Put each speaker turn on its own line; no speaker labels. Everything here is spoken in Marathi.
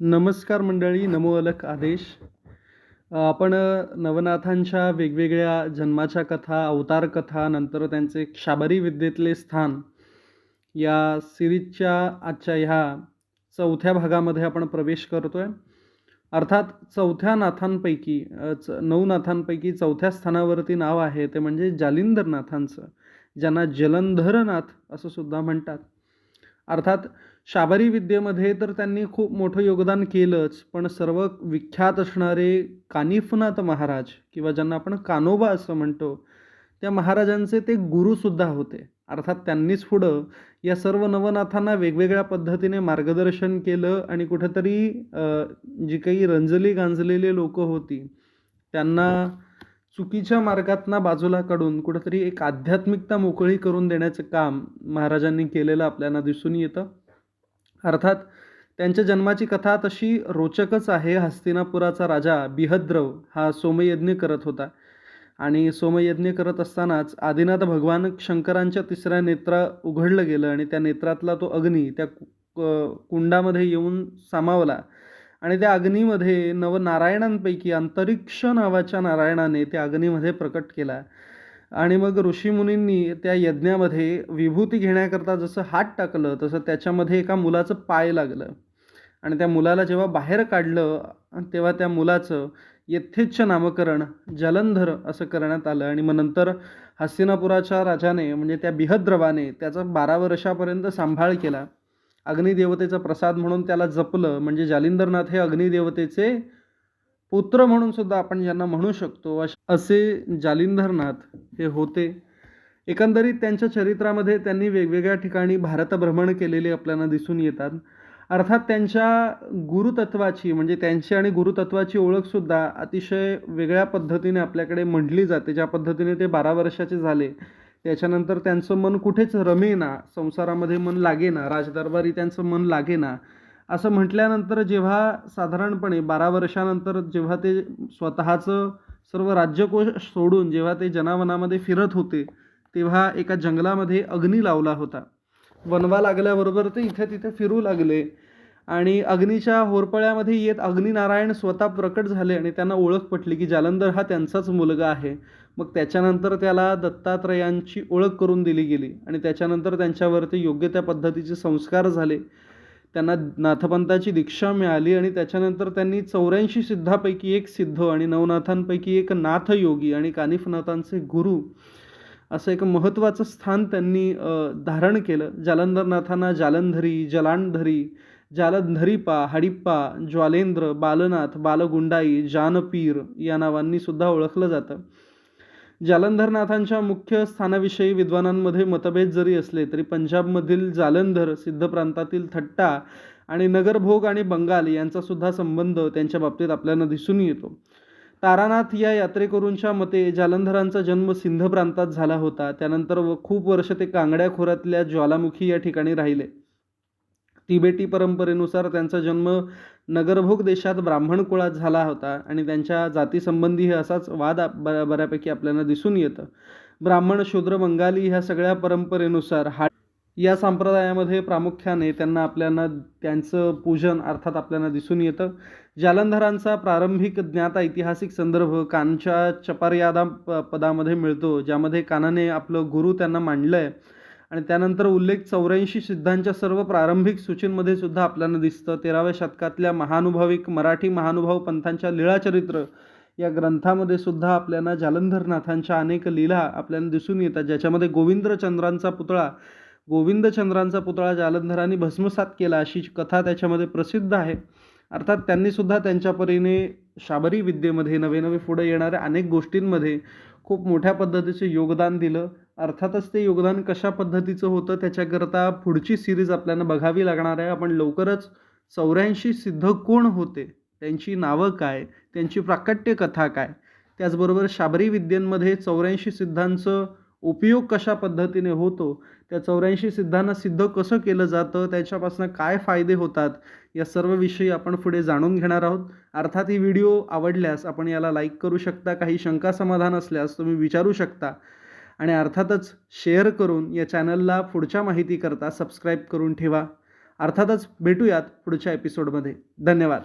नमस्कार मंडळी नमो अलख आदेश. आपण नवनाथांच्या वेगवेगळ्या जन्माच्या कथा अवतार कथा नंतर त्यांचे शाबरी विद्येतले स्थान या सिरीजच्या आजच्या ह्या चौथ्या भागामध्ये आपण प्रवेश करतोय. अर्थात चौथ्या नाथांपैकी च नऊ नाथांपैकी चौथ्या स्थानावरती नाव आहे ते म्हणजे जालिंदर नाथांचं ज्यांना जलंधरनाथ असं सुद्धा म्हणतात. अर्थात शाबरी विद्येमध्ये तर त्यांनी खूप मोठं योगदान केलंच पण सर्व विख्यात असणारे कानिफनाथ महाराज किंवा ज्यांना आपण कानोबा असं म्हणतो त्या महाराजांचे ते गुरुसुद्धा होते. अर्थात त्यांनीच पुढं या सर्व नवनाथांना वेगवेगळ्या पद्धतीने मार्गदर्शन केलं आणि कुठेतरी जी काही रंजली गांजलेली लोकं होती त्यांना चुकीच्या मार्गातना बाजूला काढून कुठंतरी एक आध्यात्मिकता मोकळी करून देण्याचं काम महाराजांनी केलेलं आपल्याला दिसून येतं. अर्थात त्यांच्या जन्माची कथा तशी रोचकच आहे. हस्तिनापुराचा राजा बिहद्रव हा सोमयज्ञ करत होता. आणि सोमयज्ञ करत असतानाच आदिनाथ भगवान शंकरांच्या तिसऱ्या नेत्रा उघडलं गेलं आणि त्या नेत्रातला तो अग्नी त्या कु- कुंडामध्ये येऊन सामावला. आणि त्या अग्नीमध्ये नवनारायणांपैकी अंतरिक्ष नावाच्या नारायणाने त्या अग्नीमध्ये प्रकट केला. आणि मग ऋषीमुनींनी त्या यज्ञामध्ये विभूती घेण्याकरता जसं हात टाकलं तसं त्याच्यामध्ये एका मुलाचं पाय लागलं. आणि त्या मुलाला जेव्हा बाहेर काढलं तेव्हा त्या मुलाचं यथेच्छ नामकरण जलंधर असं करण्यात आलं. आणि मग नंतर हस्तिनापुराच्या राजाने म्हणजे त्या बिहद्रवाने त्याचा बारा वर्षापर्यंत सांभाळ केला. अग्निदेवतेचा प्रसाद म्हणून त्याला जपलं. म्हणजे जालिंदरनाथ हे अग्निदेवतेचे पुत्र म्हणून सुद्धा आपण ज्यांना म्हणू शकतो अश- असे जालिंदरनाथ हे होते. एकंदरीत त्यांच्या चरित्रामध्ये त्यांनी वेगवेगळ्या ठिकाणी भारतभ्रमण केलेले आपल्याला दिसून येतात. अर्थात त्यांच्या गुरुतत्वाची म्हणजे त्यांची आणि गुरुतत्वाची ओळखसुद्धा अतिशय वेगळ्या पद्धतीने आपल्याकडे म्हटली जाते. ज्या पद्धतीने ते बारा वर्षाचे झाले त्याच्यानंतर त्यांचं मन कुठेच रमेना संसारामध्ये मन लागेना राजदरबारी त्यांचं मन लागेना असं म्हटल्यानंतर जेव्हा साधारणपणे बारा वर्षानंतर जेव्हा ते स्वतःचं सर्व राज्यकोश सोडून जेव्हा ते जनावनामध्ये फिरत होते तेव्हा एका जंगलामध्ये अग्नी लावला होता. वनवा लागल्याबरोबर ते इथे तिथे फिरू लागले आणि अग्नीच्या होरपळ्यामध्ये येत अग्निनारायण स्वतः प्रकट झाले आणि त्यांना ओळख पटली की जालंधर हा त्यांचाच मुलगा आहे. मग त्याच्यानंतर त्याला दत्तात्रयांची ओळख करून दिली गेली आणि त्याच्यानंतर त्यांच्यावरती योग्य त्या पद्धतीचे संस्कार झाले. त्यांना नाथपंथाची दीक्षा मिळाली आणि त्याच्यानंतर त्यांनी चौऱ्याऐंशी सिद्धापैकी एक सिद्ध आणि नवनाथांपैकी एक नाथयोगी आणि कानिफनाथांचे गुरु असं एक महत्त्वाचं स्थान त्यांनी धारण केलं. जालंधरनाथांना जालंधरी जलांधरी जालंधरीपा हडिप्पा ज्वालेंद्र बालनाथ बालगुंडाई जानपीर या नावांनी सुद्धा ओळखलं जातं. जालंधरनाथांच्या मुख्य स्थानाविषयी विद्वानांमध्ये मतभेद जरी असले तरी पंजाबमधील जालंधर सिद्ध प्रांतातील थट्टा आणि नगरभोग आणि बंगाल यांचासुद्धा संबंध त्यांच्या बाबतीत आपल्याला दिसून येतो. तारानाथ या यात्रेकरूंच्या मते जालंधरांचा जन्म सिंध प्रांतात झाला होता. त्यानंतर व खूप वर्ष ते कांगड्या खोऱ्यातल्या ज्वालामुखी या ठिकाणी राहिले. तिबेटी परंपरेनुसार त्यांचा जन्म नगरभोग देशात ब्राह्मण कुळात झाला होता आणि त्यांच्या जातीसंबंधी हे असाच वाद आप- बऱ्या बऱ्यापैकी आपल्याला दिसून येतं. ब्राह्मण शूद्र बंगाली ह्या सगळ्या परंपरेनुसार हा या संप्रदायामध्ये प्रामुख्याने त्यांना आपल्याला त्यांचं पूजन अर्थात आपल्याला दिसून येतं. जालंधरांचा प्रारंभिक ज्ञात ऐतिहासिक संदर्भ कानच्या चपारयादा प पदामध्ये मिळतो ज्यामध्ये कानाने आपलं गुरु त्यांना मांडलं आहे आणि त्यानंतर उल्लेख चौऱ्याऐंशी सिद्धांच्या सर्व प्रारंभिक सूचींमध्ये सुद्धा आपल्याला दिसतं. तेराव्या शतकातल्या महानुभाविक मराठी महानुभाव पंथांच्या लीळाचरित्र या ग्रंथामध्ये सुद्धा आपल्याला जालंधरनाथांच्या अनेक लीला आपल्याला दिसून येतात ज्याच्यामध्ये गोविंदचंद्रांचा पुतळा गोविंदचंद्रांचा पुतळा जालंधरांनी भस्मसात केला अशी कथा त्याच्यामध्ये प्रसिद्ध आहे. अर्थात त्यांनीसुद्धा त्यांच्या परीने शाबरी विद्येमध्ये नवे नवे पुढे येणाऱ्या अनेक गोष्टींमध्ये खूप मोठ्या पद्धतीचे योगदान दिलं. अर्थातच ते योगदान कशा पद्धतीचं होतं त्याच्याकरता पुढची सिरीज आपल्याला बघावी लागणार आहे. आपण लवकरच चौऱ्याऐंशी सिद्ध कोण होते? त्यांची नावं काय? त्यांची प्राकट्य कथा काय? त्याचबरोबर शाबरी विद्यांमध्ये चौऱ्याऐंशी सिद्धांचं उपयोग कशा पद्धतीने होतो? त्या चौऱ्याऐंशी सिद्धांना सिद्ध कसं केलं जातं? त्याच्यापासून काय फायदे होतात? या सर्व विषयी आपण पुढे जाणून घेणार आहोत. अर्थात ही व्हिडिओ आवडल्यास आपण याला लाईक करू शकता. काही शंका समाधान असल्यास तुम्ही विचारू शकता. आणि अर्थातच शेअर करून या चॅनलला पुढच्या माहितीकरता सबस्क्राईब करून ठेवा. अर्थातच भेटूयात पुढच्या एपिसोडमध्ये धन्यवाद.